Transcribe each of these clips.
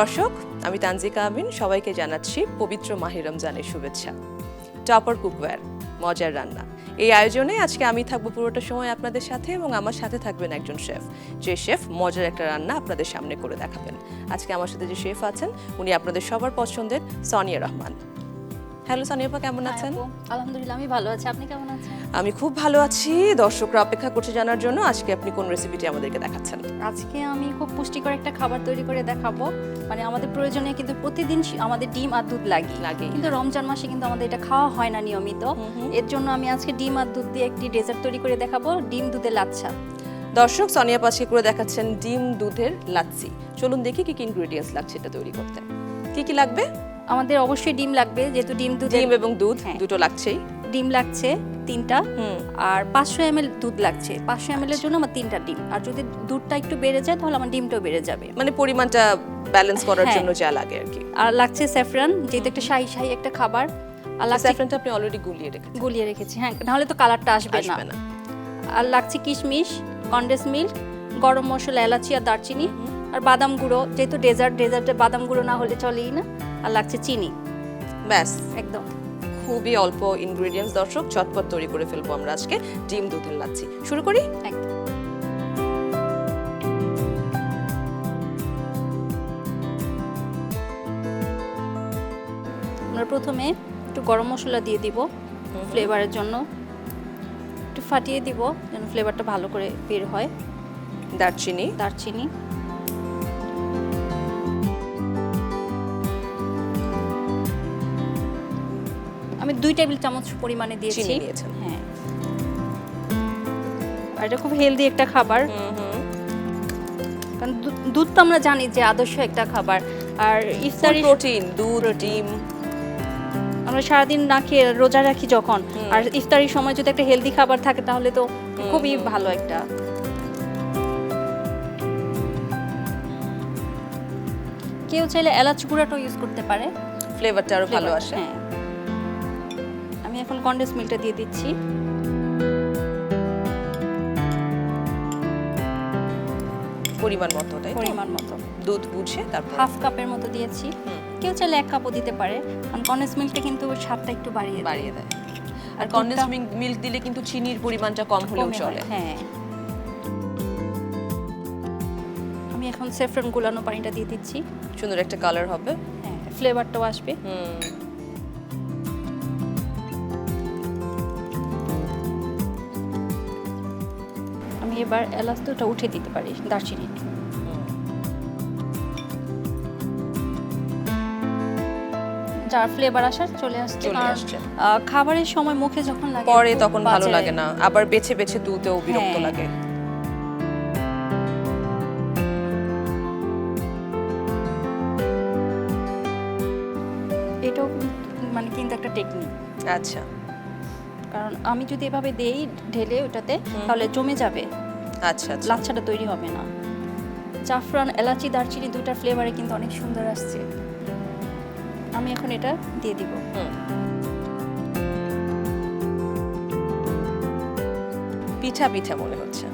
দর্শক আমি তানজিকা আমিন সবাইকে জানাচ্ছি পবিত্র মাহির রমজানের শুভেচ্ছা। টপার কুকওয়্যার মজার রান্না। এই আয়োজনে আজকে আমি থাকব পুরোটা সময় আপনাদের সাথে এবং আমার সাথে থাকবেন একজন শেফ। যে শেফ মজার একটা রান্না আপনাদের সামনে করে দেখাবেন। আজকে আমার সাথে যে শেফ আছেন উনি আপনাদের সবার পছন্দের সানিয়া রহমান। হ্যালো সানিয়া কেমন আছেন? আপু, আলহামদুলিল্লাহ আমি ভালো আছি। আপনি কেমন আছেন? আমি খুব ভালো আছি। দর্শকরা অপেক্ষা করছে জানার জন্য আজকে আপনি কোন রেসিপিটি আমাদেরকে দেখাচ্ছেন? আজকে আমি খুব পুষ্টিকর একটা খাবার তৈরি করে দেখাবো। মানে আমাদের প্রয়োজনে কিন্তু প্রতিদিন আমাদের ডিম আর দুধ লাগে। লাগেই। কিন্তু রমজান মাসে কিন্তু আমাদের এটা খাওয়া হয় না নিয়মিত। এর জন্য আমি আজকে ডিম আর দুধ দিয়ে একটি ডেজার্ট তৈরি করে দেখাবো ডিম দুধের লাচ্ছা। দর্শক সোনিয়া পাশে করে দেখাচ্ছেন ডিম দুধের লাচ্ছি। চলুন দেখি কি কি ইনগ্রেডিয়েন্টস লাগছে এটা তৈরি করতে। কি কি লাগবে? আমাদের অবশ্যই ডিম লাগবে যেহেতু ডিম দুধ ডিম এবং দুধ হ্যাঁ। দুটো লাগছেই। ডিম লাগছে তিনটা। হুম। আর পাঁচশো এম দুধ লাগছে। পাঁচশো এম এর জন্য আমার তিনটা ডিম। আর যদি দুধটা একটু বেড়ে যায় তাহলে আমার ডিমটাও বেড়ে যাবে। মানে পরিমাণটা ব্যালেন্স করার হ্যাঁ। জন্য যা লাগে আর কি। আর লাগছে স্যাফরান যেহেতু একটা শাহি শাহি একটা খাবার। আর লাগছে স্যাফরানটা আপনি অলরেডি গুলিয়ে রেখেছেন। গুলিয়ে রেখেছি হ্যাঁ। নাহলে তো কালারটা আসবে আসবে না। আর লাগছে কিশমিশ কন্ডেন্স মিল্ক গরম মশলা এলাচি আর দারচিনি। আর বাদাম গুঁড়ো যেহেতু ডেজার্ট ডেজার্টে বাদাম গুঁড়ো না হলে চলেই না। আর লাগছে চিনি। ব্যাস। একদম। খুবই অল্প ইনগ্রেডিয়েন্টস দর্শক চটপট তৈরি করে ফেলব আমরা আজকে। ডিম দুধের লাচ্ছি শুরু করি? একদম। আমরা প্রথমে একটু গরম মশলা দিয়ে দিব ফ্লেভারের জন্য। একটু ফাটিয়ে দিব যেন ফ্লেভারটা ভালো করে বের হয়। দারচিনি। দারচিনি। আমি দুই টেবিল চামচ পরিমাণে দিয়েছি। চিনি দিয়েছেন। হ্যাঁ। আর এটা খুব হেলদি একটা খাবার। কারণ দুধ তো আমরা জানি যে আদর্শ একটা খাবার। আর ইফতারি প্রোটিন দুধ ডিম। আমরা সারাদিন না খেয়ে রোজা রাখি যখন। আর ইফতারির সময় যদি একটা হেলদি খাবার থাকে তাহলে তো খুবই ভালো একটা। কেউ চাইলে এলাচ গুঁড়াটাও ইউজ করতে পারে। ফ্লেভারটা আরও ভালো আসে। হ্যাঁ। এখন কন্ডেন্স মিল্কটা দিয়ে দিচ্ছি। পরিমাণ মতো তাই পরিমাণ মতো। দুধ বুঝে তারপর? হাফ কাপের মতো দিয়েছি। কেউ চাইলে এক কাপও দিতে পারে। কারণ কন্ডেন্স মিল্কটা কিন্তু স্বাদটা একটু বাড়িয়ে বাড়িয়ে দেয়। আর কন্ডেন্স মিল্ক দিলে কিন্তু চিনির পরিমাণটা কম হলেও চলে। হ্যাঁ। আমি এখন স্যাফরন গুলানো পানিটা দিয়ে দিচ্ছি। সুন্দর একটা কালার হবে। হ্যাঁ ফ্লেভারটাও আসবে। হুম। এবার এলাচ উঠে দিতে পারি দারচিনি। যার ফ্লেভার আসার চলে আসছে চলে আসছে। খাবারের সময় মুখে যখন লাগে পরে তখন ভালো লাগে না। আবার বেছে বেছে তুলতেও বিরক্ত হ্যাঁ। লাগে। এটাও মানে কিন্তু একটা টেকনিক আচ্ছা। কারণ আমি যদি এভাবে দেই ঢেলে ওটাতে তাহলে জমে যাবে। আচ্ছা আচ্ছা। লাচ্ছাটা তৈরি হবে না। জাফরান এলাচি দারচিনি দুটার ফ্লেভারে কিন্তু অনেক সুন্দর আসছে। আমি এখন এটা দিয়ে দিব। পিঠা পিঠা মনে হচ্ছে।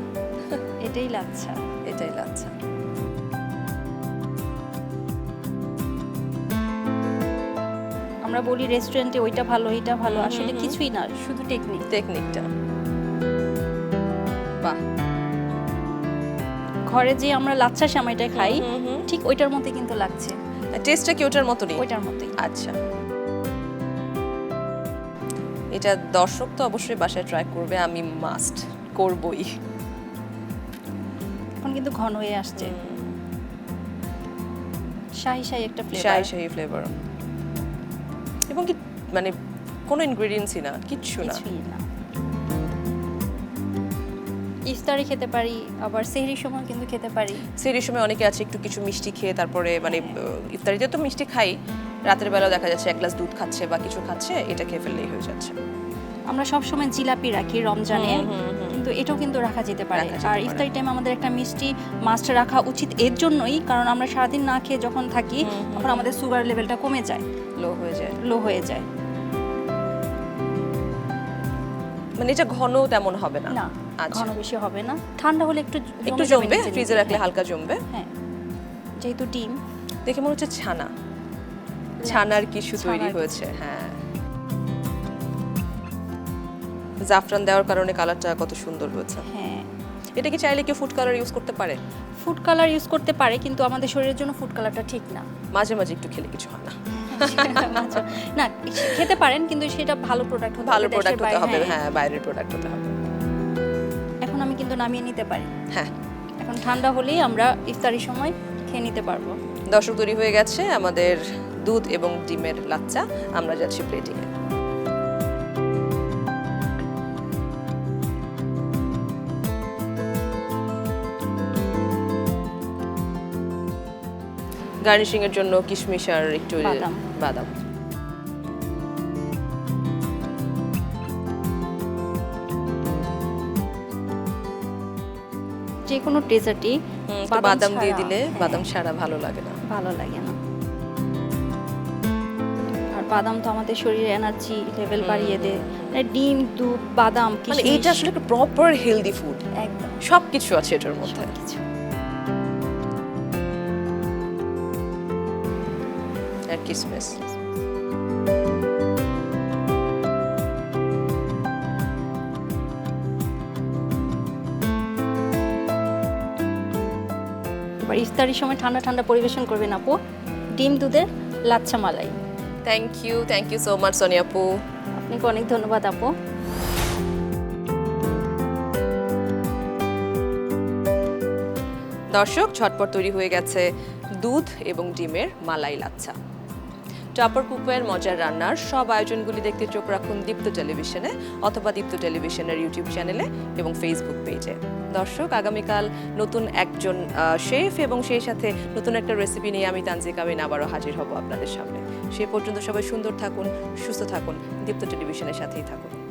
এটাই লাচ্ছা। এটাই লাচ্ছা। আমরা বলি রেস্টুরেন্টে ওইটা ভালো এটা ভালো। আসলে। কিছুই না শুধু টেকনিক টেকনিকটা বাহ। ঘরে যে আমরা লাচ্ছা সেমাইটা খাই। ঠিক ওইটার মধ্যে কিন্তু লাগছে। টেস্টটা কি ওটার মতনই? ওইটার মতোই আচ্ছা। এটা দর্শক তো অবশ্যই বাসায় ট্রাই করবে আমি মাস্ট করবই। এখন কিন্তু ঘন হয়ে আসছে। শাহি শাহি একটা শাহি ফ্লেভার শাহি ফ্লেভার এবং কি মানে কোনো ইনগ্রেডিয়েন্টসই না কিচ্ছু না। কিছুই না। ইফতারি খেতে পারি আবার সেহরির সময় কিন্তু খেতে পারি। সেই সময় অনেকে আছে একটু কিছু মিষ্টি খেয়ে তারপরে মানে আহ, ইফতারিতে তো মিষ্টি খাই। রাতের বেলাও দেখা যাচ্ছে এক গ্লাস দুধ খাচ্ছে বা কিছু খাচ্ছে এটা খেয়ে ফেললেই হয়ে যাচ্ছে। আমরা সব সময় জিলাপি রাখি রমজানে। কিন্তু এটাও কিন্তু রাখা যেতে পারে। আর। ইফতারি টাইমে আমাদের একটা মিষ্টি মাস্ট রাখা উচিত এর জন্যই কারণ আমরা সারাদিন না খেয়ে যখন থাকি তখন আমাদের সুগার লেভেলটা কমে যায়। লো হয়ে যায়। লো হয়ে যায়। মানে এটা ঘন তেমন হবে না। না। ঘন বেশি হবে না। ঠান্ডা হলে একটু একটু জমবে ফ্রিজে রাখলে হালকা জমবে। হ্যাঁ যেহেতু ডিম। দেখে মনে হচ্ছে ছানা। ছানার কিছু তৈরি হয়েছে হ্যাঁ। জাফরান দেওয়ার কারণে কালারটা কত সুন্দর হয়েছে। হ্যাঁ। এটা কি চাইলে কেউ ফুড কালার ইউজ করতে পারে? ফুড কালার ইউজ করতে পারে কিন্তু আমাদের শরীরের জন্য ফুড কালারটা ঠিক না। মাঝে মাঝে একটু খেলে কিছু হয় না। আচ্ছা, না খেতে পারেন কিন্তু সেটা ভালো প্রোডাক্ট ভালো প্রোডাক্ট হতে হবে হ্যাঁ বাইরের প্রোডাক্ট হতে হবে। আমি কিন্তু নামিয়ে নিতে পারি। হ্যাঁ। এখন ঠান্ডা হলেই আমরা ইফতারির সময় খেয়ে নিতে পারব। দর্শক তৈরি হয়ে গেছে আমাদের দুধ এবং ডিমের লাচ্চা। আমরা যাচ্ছি প্লেটিং এ। গার্নিশিং এর জন্য কিশমিশ আর একটু বাদাম। বাদাম। যে কোনো ডেজার্টই বাদাম দিয়ে দিলে হ্যাঁ, বাদাম ছাড়া ভালো লাগে না। ভালো লাগে না। আর বাদাম তো আমাদের শরীরে এনার্জি লেভেল বাড়িয়ে দেয়। মানে ডিম দুধ বাদাম মানে এইটা আসলে একটা প্রপার হেলদি ফুড একদম। সবকিছু আছে এটার মধ্যে। কিছু আর কিসমিস। ইফতারির সময় ঠান্ডা ঠান্ডা পরিবেশন করবেন আপু। ডিম দুধের লাচ্ছা মালাই। Thank you thank you so much Sonia আপু। আপনাকে অনেক ধন্যবাদ আপু। দর্শক ঝটপট তৈরি হয়ে গেছে দুধ এবং ডিমের মালাই লাচ্ছা। টপার কুকওয়ের মজার রান্নার সব আয়োজনগুলি দেখতে চোখ রাখুন দীপ্ত টেলিভিশনে অথবা দীপ্ত টেলিভিশনের ইউটিউব চ্যানেলে এবং ফেসবুক পেজে। দর্শক, আগামীকাল নতুন একজন শেফ এবং সেই সাথে নতুন একটা রেসিপি নিয়ে আমি তানজিক আমিন আবারও হাজির হব আপনাদের সামনে। সে পর্যন্ত সবাই সুন্দর থাকুন, সুস্থ থাকুন, দীপ্ত টেলিভিশনের সাথেই থাকুন।